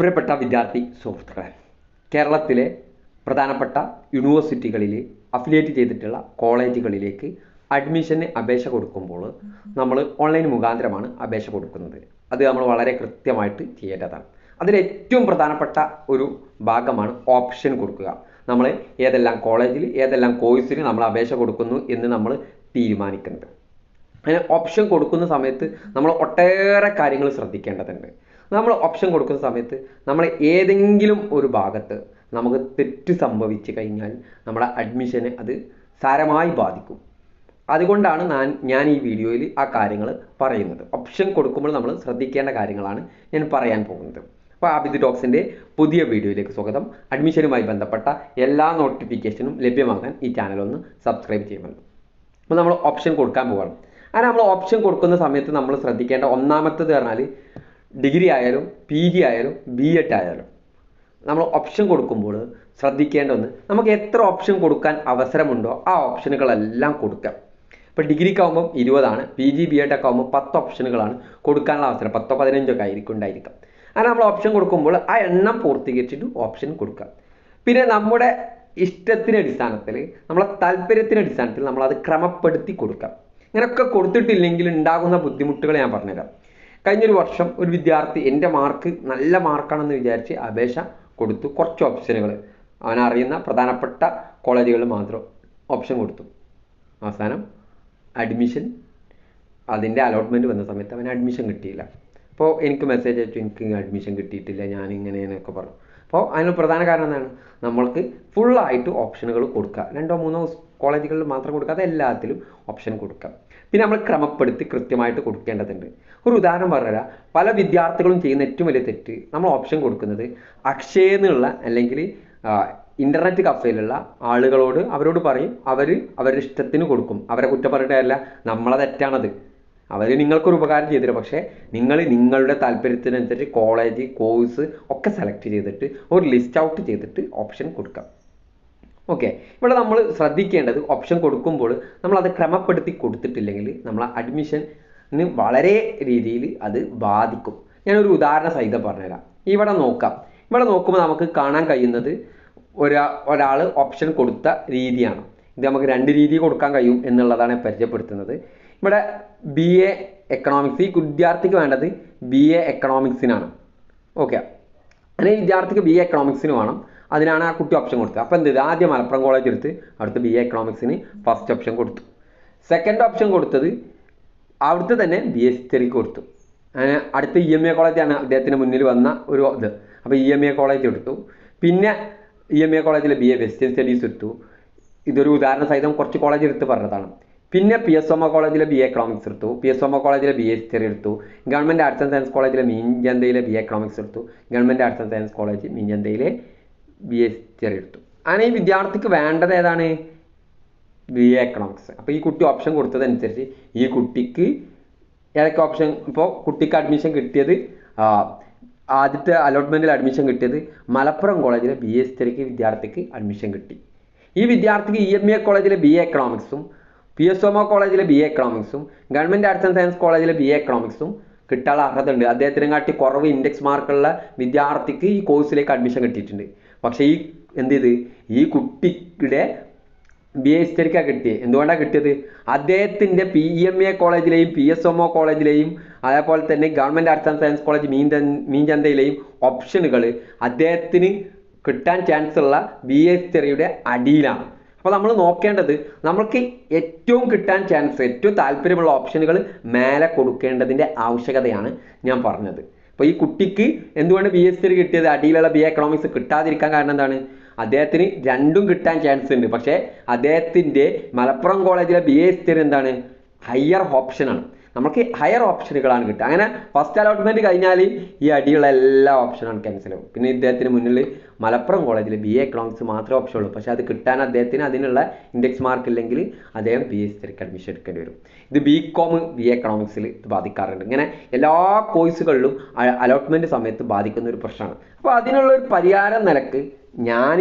പ്രിയപ്പെട്ട വിദ്യാർത്ഥി സുഹൃത്തുക്കളെ കേരളത്തിലെ പ്രധാനപ്പെട്ട യൂണിവേഴ്സിറ്റികളിൽ അഫിലിയേറ്റ് ചെയ്തിട്ടുള്ള കോളേജുകളിലേക്ക് അഡ്മിഷന് അപേക്ഷ കൊടുക്കുമ്പോൾ നമ്മൾ ഓൺലൈൻ മുഖാന്തരമാണ് അപേക്ഷ കൊടുക്കുന്നത്. അത് നമ്മൾ വളരെ കൃത്യമായിട്ട് ചെയ്യേണ്ടതാണ്. അതിൽ ഏറ്റവും പ്രധാനപ്പെട്ട ഒരു ഭാഗമാണ് ഓപ്ഷൻ കൊടുക്കുക. നമ്മൾ ഏതെല്ലാം കോളേജിൽ ഏതെല്ലാം കോഴ്സിന് നമ്മൾ അപേക്ഷ കൊടുക്കുന്നു എന്ന് നമ്മൾ തീരുമാനിക്കുന്നത് അങ്ങനെ ഓപ്ഷൻ കൊടുക്കുന്ന സമയത്ത് നമ്മൾ ഒട്ടേറെ കാര്യങ്ങൾ ശ്രദ്ധിക്കേണ്ടതുണ്ട്. നമ്മൾ ഓപ്ഷൻ കൊടുക്കുന്ന സമയത്ത് നമ്മൾ ഏതെങ്കിലും ഒരു ഭാഗത്ത് നമുക്ക് തെറ്റ് സംഭവിച്ചു കഴിഞ്ഞാൽ നമ്മുടെ അഡ്മിഷനെ അത് സാരമായി ബാധിക്കും. അതുകൊണ്ടാണ് ഞാൻ ഞാൻ ഈ വീഡിയോയിൽ ആ കാര്യങ്ങൾ പറയുന്നത്. ഓപ്ഷൻ കൊടുക്കുമ്പോൾ നമ്മൾ ശ്രദ്ധിക്കേണ്ട കാര്യങ്ങളാണ് ഞാൻ പറയാൻ പോകുന്നത്. അപ്പോൾ ആബിദ് ടോക്സിന്റെ പുതിയ വീഡിയോയിലേക്ക് സ്വാഗതം. അഡ്മിഷനുമായി ബന്ധപ്പെട്ട എല്ലാ നോട്ടിഫിക്കേഷനും ലഭ്യമാകാൻ ഈ ചാനൽ ഒന്ന് സബ്സ്ക്രൈബ് ചെയ്യുമല്ലോ അപ്പോൾ നമ്മൾ ഓപ്ഷൻ കൊടുക്കാൻ പോകണം അങ്ങനെ നമ്മൾ ഓപ്ഷൻ കൊടുക്കുന്ന സമയത്ത് നമ്മൾ ശ്രദ്ധിക്കേണ്ട ഒന്നാമത്തേത് പറഞ്ഞാൽ ഡിഗ്രി ആയാലും പി ജി ആയാലും ബി എഡ് ആയാലും. നമ്മൾ ഓപ്ഷൻ കൊടുക്കുമ്പോൾ ശ്രദ്ധിക്കേണ്ട ഒന്ന് നമുക്ക് എത്ര ഓപ്ഷൻ കൊടുക്കാൻ അവസരമുണ്ടോ ആ ഓപ്ഷനുകളെല്ലാം കൊടുക്കാം. ഇപ്പോൾ ഡിഗ്രിക്കാവുമ്പം ഇരുപതാണ് പി ജി ബി എഡ് ഒക്കെ ആകുമ്പോൾ പത്ത് ഓപ്ഷനുകളാണ് കൊടുക്കാനുള്ള അവസരം പത്തോ പതിനഞ്ചോ ഒക്കെ ആയിരിക്കും ഉണ്ടായിരിക്കാം അങ്ങനെ നമ്മൾ ഓപ്ഷൻ കൊടുക്കുമ്പോൾ ആ എണ്ണം പൂർത്തീകരിച്ചിട്ട് ഓപ്ഷൻ കൊടുക്കാം പിന്നെ നമ്മുടെ ഇഷ്ടത്തിന് അടിസ്ഥാനത്തിൽ നമ്മളെ താല്പര്യത്തിന് അടിസ്ഥാനത്തിൽ നമ്മളത് ക്രമപ്പെടുത്തി കൊടുക്കാം. ഇങ്ങനെയൊക്കെ കൊടുത്തിട്ടില്ലെങ്കിൽ ഉണ്ടാകുന്ന ബുദ്ധിമുട്ടുകൾ ഞാൻ പറഞ്ഞുതരാം. കഴിഞ്ഞൊരു വർഷം ഒരു വിദ്യാർത്ഥി എന്റെ മാർക്ക് നല്ല മാർക്കാണെന്ന് വിചാരിച്ച് അപേക്ഷ കൊടുത്തു. കുറച്ച് ഓപ്ഷനുകൾ അവൻ അറിയുന്ന പ്രധാനപ്പെട്ട കോളേജുകൾ മാത്രം ഓപ്ഷൻ കൊടുത്തു. അവസാനം അഡ്മിഷൻ അതിന്റെ അലോട്ട്മെന്റ് വന്ന സമയത്ത് അവന് അഡ്മിഷൻ കിട്ടിയില്ല. അപ്പോൾ എനിക്ക് മെസ്സേജ് അയച്ചു എനിക്ക് അഡ്മിഷൻ കിട്ടിയിട്ടില്ല ഞാൻ ഇങ്ങനെയെന്നൊക്കെ പറഞ്ഞു. അപ്പോൾ അതിന് പ്രധാന കാരണം എന്താണ്? നമ്മൾക്ക് ഫുള്ളായിട്ട് ഓപ്ഷനുകൾ കൊടുക്കുക. രണ്ടോ മൂന്നോ കോളേജുകളിൽ മാത്രം കൊടുക്കാതെ എല്ലാത്തിലും ഓപ്ഷൻ കൊടുക്കാം. പിന്നെ നമ്മൾ ക്രമപ്പെടുത്തി കൃത്യമായിട്ട് കൊടുക്കേണ്ടതുണ്ട്. ഒരു ഉദാഹരണം പറഞ്ഞുതരാം. പല വിദ്യാർത്ഥികളും ചെയ്യുന്ന ഏറ്റവും വലിയ തെറ്റ് നമ്മൾ ഓപ്ഷൻ കൊടുക്കുന്നത് അക്ഷയ എന്നുള്ള അല്ലെങ്കിൽ ഇന്റർനെറ്റ് കഫേയിലുള്ള ആളുകളോട് അവരോട് പറയും അവർ അവരുടെ ഇഷ്ടത്തിന് കൊടുക്കും. അവരെ കുറ്റം പറഞ്ഞിട്ടല്ല നമ്മളെ തെറ്റാണത്. അവർ നിങ്ങൾക്കൊരു ഉപകാരം ചെയ്തില്ല. പക്ഷേ നിങ്ങൾ നിങ്ങളുടെ താല്പര്യത്തിനനുസരിച്ച് കോളേജ് കോഴ്സ് ഒക്കെ സെലക്ട് ചെയ്തിട്ട് ഒരു ലിസ്റ്റ് ഔട്ട് ചെയ്തിട്ട് ഓപ്ഷൻ കൊടുക്കാം. ഓക്കെ ഇവിടെ നമ്മൾ ശ്രദ്ധിക്കേണ്ടത് ഓപ്ഷൻ കൊടുക്കുമ്പോൾ നമ്മളത് ക്രമപ്പെടുത്തി കൊടുത്തിട്ടില്ലെങ്കിൽ നമ്മൾ അഡ്മിഷന് വളരെ രീതിയിൽ അത് ബാധിക്കും. ഞാനൊരു ഉദാഹരണ സഹിതം പറഞ്ഞുതരാം. ഇവിടെ നോക്കാം. ഇവിടെ നോക്കുമ്പോൾ നമുക്ക് കാണാൻ കഴിയുന്നത് ഒരാ ഒരാൾ ഓപ്ഷൻ കൊടുത്ത രീതിയാണ്. ഇത് നമുക്ക് രണ്ട് രീതി കൊടുക്കാൻ കഴിയും എന്നുള്ളതാണ് പരിചയപ്പെടുത്തുന്നത്. ഇവിടെ ബി എ എക്കണോമിക്സ് ഈ വിദ്യാർത്ഥിക്ക് വേണ്ടത് ബി എ എക്കണോമിക്സിനാണ് ഓക്കെ അല്ലെങ്കിൽ വിദ്യാർത്ഥിക്ക് ബി എ എക്കണോമിക്സിന് വേണം. അതിനാണ് ആ കുട്ടി ഓപ്ഷൻ കൊടുത്തത്. അപ്പോൾ എന്ത് ചെയ്തു? ആദ്യം മലപ്പുറം കോളേജ് എടുത്ത് അവിടുത്തെ ബി എ എക്കണോമിക്സിന് ഫസ്റ്റ് ഓപ്ഷൻ കൊടുത്തു. സെക്കൻഡ് ഓപ്ഷൻ കൊടുത്തത് അവിടുത്തെ തന്നെ ബി എസ് ഹിസ്റ്ററിക്ക് കൊടുത്തു. അടുത്ത ഇ എം എ കോളേജാണ് അദ്ദേഹത്തിന് മുന്നിൽ വന്ന ഒരു ഇത്. അപ്പോൾ ഇ എം എ കോളേജ് എടുത്തു. പിന്നെ ഇ എം എ കോളേജിലെ ബി എ വെസ്റ്റേൺ സ്റ്റഡീസ് എടുത്തു. ഇതൊരു ഉദാഹരണ സഹിതം കുറച്ച് കോളേജ് എടുത്ത് പറഞ്ഞതാണ്. പിന്നെ പി എസ് ഒമ കോളേജിലെ ബി എ എക്കണോമിക്സ് എടുത്തു. പി എസ് ഒമ കോളേജിലെ ബി എ ഹിസ്റ്ററി എടുത്തു. Government arts and science college മീൻചന്തയിലെ B A economics എടുത്തു. Government arts and science college മീൻചന്തയിലെ B S എടുത്തു അങ്ങനെ ഈ വിദ്യാർത്ഥിക്ക് വേണ്ടത് ഏതാണ്? ബി എ എക്കണോമിക്സ് അപ്പോൾ ഈ കുട്ടി ഓപ്ഷൻ കൊടുത്തതനുസരിച്ച് ഈ കുട്ടിക്ക് ഏതൊക്കെ ഓപ്ഷൻ ഇപ്പോൾ കുട്ടിക്ക് അഡ്മിഷൻ കിട്ടിയത് ആദ്യത്തെ അലോട്ട്മെന്റിൽ അഡ്മിഷൻ കിട്ടിയത് മലപ്പുറം കോളേജിലെ ബി എസ് തിയറിക്ക് വിദ്യാർത്ഥിക്ക് അഡ്മിഷൻ കിട്ടി. ഈ വിദ്യാർത്ഥിക്ക് ഇ എം എ കോളേജിലെ ബി എ എക്കണോമിക്സും പി എസ് ഒമോ കോളേജിലെ ബി എ എക്കണോമിക്സും ഗവൺമെന്റ് ആർട്സ് ആൻഡ് സയൻസ് കോളേജിലെ ബി എ എക്കണോമിക്സും കിട്ടാനുള്ള അർഹത ഉണ്ട് അദ്ദേഹത്തിനെ കാട്ടി കുറവ് ഇൻഡെക്സ് മാർക്കുള്ള വിദ്യാർത്ഥിക്ക് ഈ കോഴ്സിലേക്ക് അഡ്മിഷൻ കിട്ടിയിട്ടുണ്ട്. പക്ഷേ ഈ എന്ത് ചെയ്ത് ഈ കുട്ടിയുടെ ബി എ ഹിസ്റ്ററിക്കാണ് കിട്ടിയത് എന്തുകൊണ്ടാണ് കിട്ടിയത്? അദ്ദേഹത്തിന്റെ പി എം എ കോളേജിലെയും പി എസ് എം ഒ കോളേജിലെയും അതേപോലെ തന്നെ government arts and science college മീൻ മീൻചന്തയിലെയും ഓപ്ഷനുകൾ അദ്ദേഹത്തിന് കിട്ടാൻ ചാൻസ് ഉള്ള ബി എ ഹിസ്റ്ററിയുടെ അടിയിലാണ്. അപ്പോൾ നമ്മൾ നോക്കേണ്ടത് നമുക്ക് ഏറ്റവും കിട്ടാൻ ചാൻസ് ഏറ്റവും താല്പര്യമുള്ള ഓപ്ഷനുകൾ മേലെ കൊടുക്കേണ്ടതിന്റെ ആവശ്യകതയാണ് ഞാൻ പറഞ്ഞത്. അപ്പോൾ ഈ കുട്ടിക്ക് എന്തുകൊണ്ട് ബി എസ് സി കിട്ടിയത്? അടിയിലുള്ള ബി എക്കണോമിക്സ് കിട്ടാതിരിക്കാൻ കാരണം എന്താണ്? അദ്ദേഹത്തിന് രണ്ടും കിട്ടാൻ ചാൻസ് ഉണ്ട്. പക്ഷേ അദ്ദേഹത്തിന്റെ മലപ്പുറം കോളേജിലെ ബി എ ഹിസ്റ്ററി എന്താണ്? ഹയർ ഓപ്ഷനാണ് നമുക്ക് ഹയർ ഓപ്ഷനുകളാണ് കിട്ടുക. അങ്ങനെ ഫസ്റ്റ് അലോട്ട്മെന്റ് കഴിഞ്ഞാൽ ഈ അടിയുള്ള എല്ലാ ഓപ്ഷനാണ് ക്യാൻസൽ ആവും പിന്നെ ഇദ്ദേഹത്തിന് മുന്നിൽ മലപ്പുറം കോളേജിൽ ബി എ എക്കണോമിക്സ് മാത്രമേ ഓപ്ഷൻ ഉള്ളൂ. പക്ഷേ അത് കിട്ടാൻ അദ്ദേഹത്തിന് അതിനുള്ള ഇൻഡെക്സ് മാർക്ക് ഇല്ലെങ്കിൽ അദ്ദേഹം ബി എസ് സിക്ക് അഡ്മിഷൻ എടുക്കേണ്ടി വരും. ഇത് ബി കോം ബി എ എക്കണോമിക്സിൽ ഇത് ബാധിക്കാറുണ്ട്. ഇങ്ങനെ എല്ലാ കോഴ്സുകളിലും അലോട്ട്മെന്റ് സമയത്ത് ബാധിക്കുന്ന ഒരു പ്രശ്നമാണ്. അപ്പോൾ അതിനുള്ള ഒരു പരിഹാരം നിലയ്ക്ക് ഞാൻ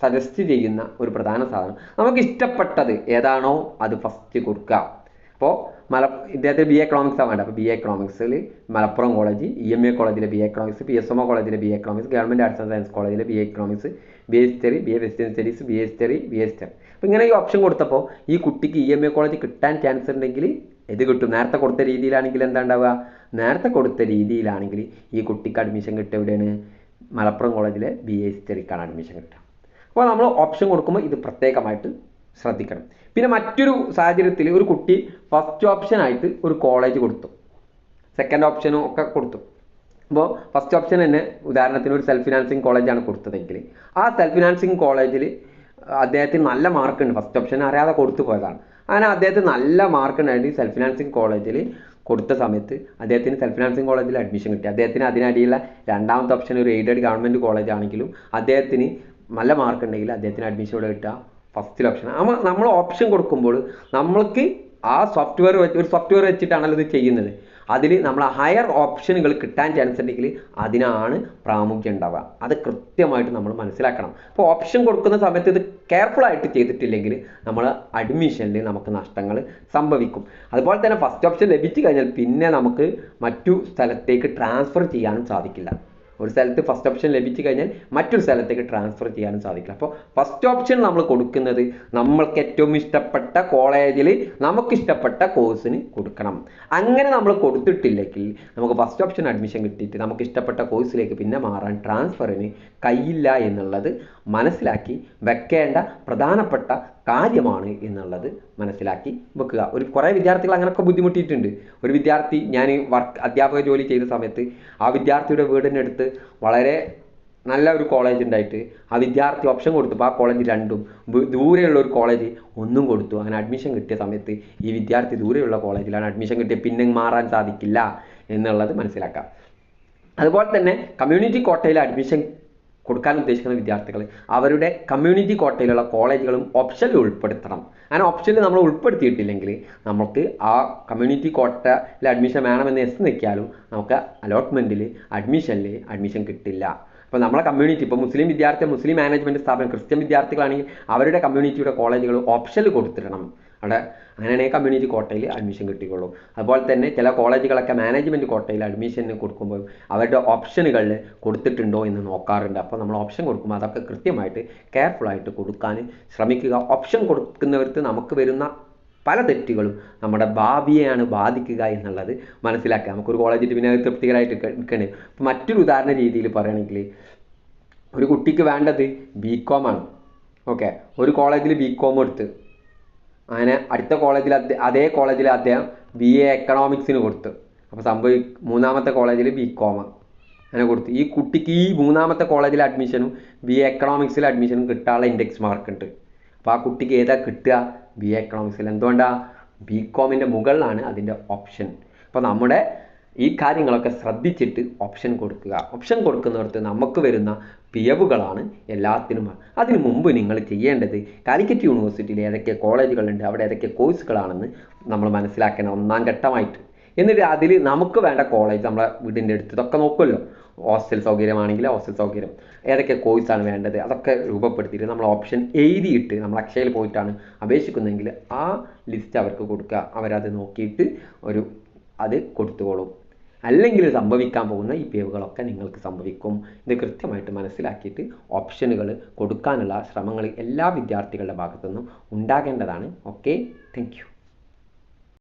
സജസ്റ്റ് ചെയ്യുന്ന ഒരു പ്രധാന സാധനം. നമുക്ക് ഇഷ്ടപ്പെട്ടത് ഏതാണോ അത് ഫസ്റ്റ് കൊടുക്കുക. അപ്പോൾ മല ഇദ്ദേഹത്തിന് ബി എ ആണ് വേണ്ടത് അപ്പോൾ B എക്കണോമിക്സിൽ Malappuram college E M A കോളേജിലെ B economics P S M O കോളേജിലെ B economics government arts and science കോളേജിലെ B economics B A history B A western studies B A history B A history അപ്പോൾ ഇങ്ങനെ ഈ option കൊടുത്തപ്പോൾ ഈ കുട്ടിക്ക് E M A college കിട്ടാൻ chance ഉണ്ടെങ്കിൽ ഇത് കിട്ടും നേരത്തെ കൊടുത്ത രീതിയിലാണെങ്കിൽ എന്താ ഉണ്ടാവുക നേരത്തെ കൊടുത്ത രീതിയിലാണെങ്കിൽ ഈ കുട്ടിക്ക് അഡ്മിഷൻ കിട്ടുക എവിടെയാണ് മലപ്പുറം കോളേജിലെ ബി എ ഹിസ്റ്ററിക്കാണ് അഡ്മിഷൻ കിട്ടുക അപ്പോൾ നമ്മൾ ഓപ്ഷൻ കൊടുക്കുമ്പോൾ ഇത് പ്രത്യേകമായിട്ട് ശ്രദ്ധിക്കണം. പിന്നെ മറ്റൊരു സാഹചര്യത്തിൽ ഒരു കുട്ടി ഫസ്റ്റ് ഓപ്ഷൻ ആയിട്ട് ഒരു കോളേജ് കൊടുത്തു. സെക്കൻഡ് ഓപ്ഷനും ഒക്കെ കൊടുത്തു. അപ്പോൾ ഫസ്റ്റ് ഓപ്ഷൻ തന്നെ ഉദാഹരണത്തിന് ഒരു സെൽഫ് ഫിനാൻസിങ് കോളേജാണ് കൊടുത്തതെങ്കിൽ. ആ സെൽഫ് ഫിനാൻസിങ് കോളേജിൽ അദ്ദേഹത്തിന് നല്ല മാർക്ക് ഉണ്ട്. ഫസ്റ്റ് ഓപ്ഷൻ അറിയാതെ കൊടുത്തു പോയതാണ്. അങ്ങനെ അദ്ദേഹത്തിന് നല്ല മാർക്ക് ഉണ്ടായിട്ട് സെൽഫ് ഫിനാൻസിങ് കോളേജിൽ കൊടുത്ത സമയത്ത് അദ്ദേഹത്തിന് സെൽഫ് ഫിനാൻസിങ് കോളേജിൽ അഡ്മിഷൻ കിട്ടി. അദ്ദേഹത്തിന് അതിനടിയുള്ള രണ്ടാമത്തെ ഓപ്ഷൻ ഒരു എയ്ഡഡ് ഗവൺമെന്റ് കോളേജ് ആണെങ്കിലും അദ്ദേഹത്തിന് നല്ല മാർക്ക് ഉണ്ടെങ്കിൽ അദ്ദേഹത്തിന് അഡ്മിഷൻ ഇവിടെ കിട്ടുക. ഫസ്റ്റിൽ ഓപ്ഷൻ നമ്മൾ നമ്മൾ ഓപ്ഷൻ കൊടുക്കുമ്പോൾ നമ്മൾക്ക് ആ സോഫ്റ്റ്വെയർ ഒരു സോഫ്റ്റ്വെയർ വെച്ചിട്ടാണല്ലോ ഇത് ചെയ്യുന്നത്. അതിൽ നമ്മൾ ഹയർ ഓപ്ഷനുകൾ കിട്ടാൻ ചാൻസ് ഉണ്ടെങ്കിൽ അതിനാണ് പ്രാമുഖ്യം ഉണ്ടാവുക. അത് കൃത്യമായിട്ട് നമ്മൾ മനസ്സിലാക്കണം. അപ്പോൾ ഓപ്ഷൻ കൊടുക്കുന്ന സമയത്ത് ഇത് കെയർഫുൾ ആയിട്ട് ചെയ്തിട്ടില്ലെങ്കിൽ നമ്മൾ അഡ്മിഷനിൽ നമുക്ക് നഷ്ടങ്ങൾ സംഭവിക്കും. അതുപോലെ തന്നെ ഫസ്റ്റ് ഓപ്ഷൻ ലഭിച്ചു കഴിഞ്ഞാൽ പിന്നെ നമുക്ക് മറ്റു സ്ഥലത്തേക്ക് ട്രാൻസ്ഫർ ചെയ്യാനും സാധിക്കില്ല. ഒരു സ്ഥലത്ത് ഫസ്റ്റ് ഓപ്ഷൻ ലഭിച്ചു കഴിഞ്ഞാൽ മറ്റൊരു സ്ഥലത്തേക്ക് ട്രാൻസ്ഫർ ചെയ്യാനും സാധിക്കില്ല. അപ്പോൾ ഫസ്റ്റ് ഓപ്ഷൻ നമ്മൾ കൊടുക്കുന്നത് നമ്മൾക്ക് ഏറ്റവും ഇഷ്ടപ്പെട്ട കോളേജിൽ നമുക്ക് ഇഷ്ടപ്പെട്ട കോഴ്സിന് കൊടുക്കണം. അങ്ങനെ നമ്മൾ കൊടുത്തിട്ടില്ലെങ്കിൽ നമുക്ക് ഫസ്റ്റ് ഓപ്ഷൻ അഡ്മിഷൻ കിട്ടിയിട്ട് നമുക്ക് ഇഷ്ടപ്പെട്ട കോഴ്സിലേക്ക് പിന്നെ മാറാൻ ട്രാൻസ്ഫറിന് കഴിയില്ല എന്നുള്ളത് മനസ്സിലാക്കി വെക്കേണ്ട പ്രധാനപ്പെട്ട കാര്യമാണ് എന്നുള്ളത് മനസ്സിലാക്കി വെക്കുക. ഒരു കുറേ വിദ്യാർത്ഥികൾ അങ്ങനെയൊക്കെ ബുദ്ധിമുട്ടിയിട്ടുണ്ട്. ഒരു വിദ്യാർത്ഥി ഞാൻ വർക്ക് അധ്യാപക ജോലി ചെയ്ത സമയത്ത് ആ വിദ്യാർത്ഥിയുടെ വീടിനടുത്ത് വളരെ നല്ല ഒരു കോളേജ് ഉണ്ടായിട്ട് ആ വിദ്യാർത്ഥി ഓപ്ഷൻ കൊടുത്തപ്പോൾ ആ കോളേജ് രണ്ടും ദൂരെയുള്ള ഒരു കോളേജ് ഒന്നും കൊടുത്തു. അങ്ങനെ അഡ്മിഷൻ കിട്ടിയ സമയത്ത് ഈ വിദ്യാർത്ഥി ദൂരെയുള്ള കോളേജിലാണ് അഡ്മിഷൻ കിട്ടിയ. പിന്നെ മാറാൻ സാധിക്കില്ല എന്നുള്ളത് മനസ്സിലാക്കാം. അതുപോലെ തന്നെ കമ്മ്യൂണിറ്റി കോട്ടയിൽ അഡ്മിഷൻ കൊടുക്കാൻ ഉദ്ദേശിക്കുന്ന വിദ്യാർത്ഥികൾ അവരുടെ കമ്മ്യൂണിറ്റി കോട്ടയിലുള്ള കോളേജുകളും ഓപ്ഷനിൽ ഉൾപ്പെടുത്തണം. അങ്ങനെ ഓപ്ഷനിൽ നമ്മൾ ഉൾപ്പെടുത്തിയിട്ടില്ലെങ്കിൽ നമുക്ക് ആ കമ്മ്യൂണിറ്റി കോട്ടയിൽ അഡ്മിഷൻ വേണമെന്ന് എസ് നിൽക്കിയാലും നമുക്ക് അലോട്ട്മെന്റിൽ അഡ്മിഷനിൽ അഡ്മിഷൻ കിട്ടില്ല. അപ്പോൾ നമ്മളെ കമ്മ്യൂണിറ്റി ഇപ്പോൾ മുസ്ലിം വിദ്യാർത്ഥി മുസ്ലിം മാനേജ്മെന്റ് സ്ഥാപനം ക്രിസ്ത്യൻ വിദ്യാർത്ഥികളാണെങ്കിൽ അവരുടെ കമ്മ്യൂണിറ്റിയുടെ കോളേജുകൾ ഓപ്ഷനിൽ കൊടുത്തിടണം. അവിടെ അങ്ങനെയാണെങ്കിൽ കമ്മ്യൂണിറ്റി കോട്ടയിൽ അഡ്മിഷൻ കിട്ടിക്കോളും. അതുപോലെ തന്നെ ചില കോളേജുകളൊക്കെ മാനേജ്മെന്റ് കോട്ടയിൽ അഡ്മിഷൻ കൊടുക്കുമ്പോൾ അവരുടെ ഓപ്ഷനുകൾ കൊടുത്തിട്ടുണ്ടോ എന്ന് നോക്കാറുണ്ട്. അപ്പോൾ നമ്മൾ ഓപ്ഷൻ കൊടുക്കുമ്പോൾ അതൊക്കെ കൃത്യമായിട്ട് കെയർഫുള്ളായിട്ട് കൊടുക്കാൻ ശ്രമിക്കുക. ഓപ്ഷൻ കൊടുക്കുന്നവർക്ക് നമുക്ക് വരുന്ന പല തെറ്റുകളും നമ്മുടെ ഭാവിയെയാണ് ബാധിക്കുക എന്നുള്ളത് മനസ്സിലാക്കുക. നമുക്കൊരു കോളേജിൽ പിന്നെ അത് തൃപ്തികരമായിട്ട് ഇപ്പോൾ മറ്റൊരു ഉദാഹരണ രീതിയിൽ പറയുകയാണെങ്കിൽ ഒരു കുട്ടിക്ക് വേണ്ടത് ബി കോമാണ് ഓക്കെ ഒരു കോളേജിൽ ബി കോം എടുത്ത് അങ്ങനെ അടുത്ത കോളേജിൽ അതേ കോളേജിൽ അദ്ദേഹം ബി എ എക്കണോമിക്സിന് കൊടുത്തു. അപ്പോൾ സംഭവി മൂന്നാമത്തെ കോളേജിൽ ബി കോമ അങ്ങനെ കൊടുത്തു. ഈ കുട്ടിക്ക് ഈ മൂന്നാമത്തെ കോളേജിൽ അഡ്മിഷനും ബി എ എക്കണോമിക്സിൽ അഡ്മിഷനും കിട്ടാനുള്ള ഇൻഡെക്സ് മാർക്ക് ഉണ്ട്. അപ്പോൾ ആ കുട്ടിക്ക് ഏതാ കിട്ടുക? ബി എ എക്കണോമിക്സിൽ എന്തുകൊണ്ടാണ് ബി കോമിന്റെ മുകളിലാണ് അതിന്റെ ഓപ്ഷൻ അപ്പോൾ നമ്മുടെ ഈ കാര്യങ്ങളൊക്കെ ശ്രദ്ധിച്ചിട്ട് ഓപ്ഷൻ കൊടുക്കുക. ഓപ്ഷൻ കൊടുക്കുന്നിടത്ത് നമുക്ക് വരുന്ന പിയവുകളാണ് എല്ലാത്തിനും. അതിനു മുമ്പ് നിങ്ങൾ ചെയ്യേണ്ടത് കാലിക്കറ്റ് യൂണിവേഴ്സിറ്റിയിൽ ഏതൊക്കെ കോളേജുകളുണ്ട് അവിടെ ഏതൊക്കെ കോഴ്സുകളാണെന്ന് നമ്മൾ മനസ്സിലാക്കണം ഒന്നാം ഘട്ടമായിട്ട്. എന്നിട്ട് അതിൽ നമുക്ക് വേണ്ട കോളേജ് നമ്മളെ വീടിന്റെ അടുത്ത് ഇതൊക്കെ നോക്കുമല്ലോ. ഹോസ്റ്റൽ സൗകര്യമാണെങ്കിൽ ഹോസ്റ്റൽ സൗകര്യം. ഏതൊക്കെ കോഴ്സാണ് വേണ്ടത് അതൊക്കെ രൂപപ്പെടുത്തിയിട്ട് നമ്മൾ ഓപ്ഷൻ എഴുതിയിട്ട് നമ്മൾ അക്ഷയയിൽ പോയിട്ടാണ് അപേക്ഷിക്കുന്നതെങ്കിൽ ആ ലിസ്റ്റ് അവർക്ക് കൊടുക്കുക. അവരത് നോക്കിയിട്ട് ഒരു അത് കൊടുത്തുകൊള്ളും. അല്ലെങ്കിൽ സംഭവിക്കാൻ പോകുന്ന ഈ പിഴവുകളൊക്കെ നിങ്ങൾക്ക് സംഭവിക്കും. ഇത് കൃത്യമായിട്ട് മനസ്സിലാക്കിയിട്ട് ഓപ്ഷനുകൾ കൊടുക്കാനുള്ള ശ്രമങ്ങൾ എല്ലാ വിദ്യാർത്ഥികളുടെ ഭാഗത്തു നിന്നും ഉണ്ടാകേണ്ടതാണ് ഓക്കെ താങ്ക്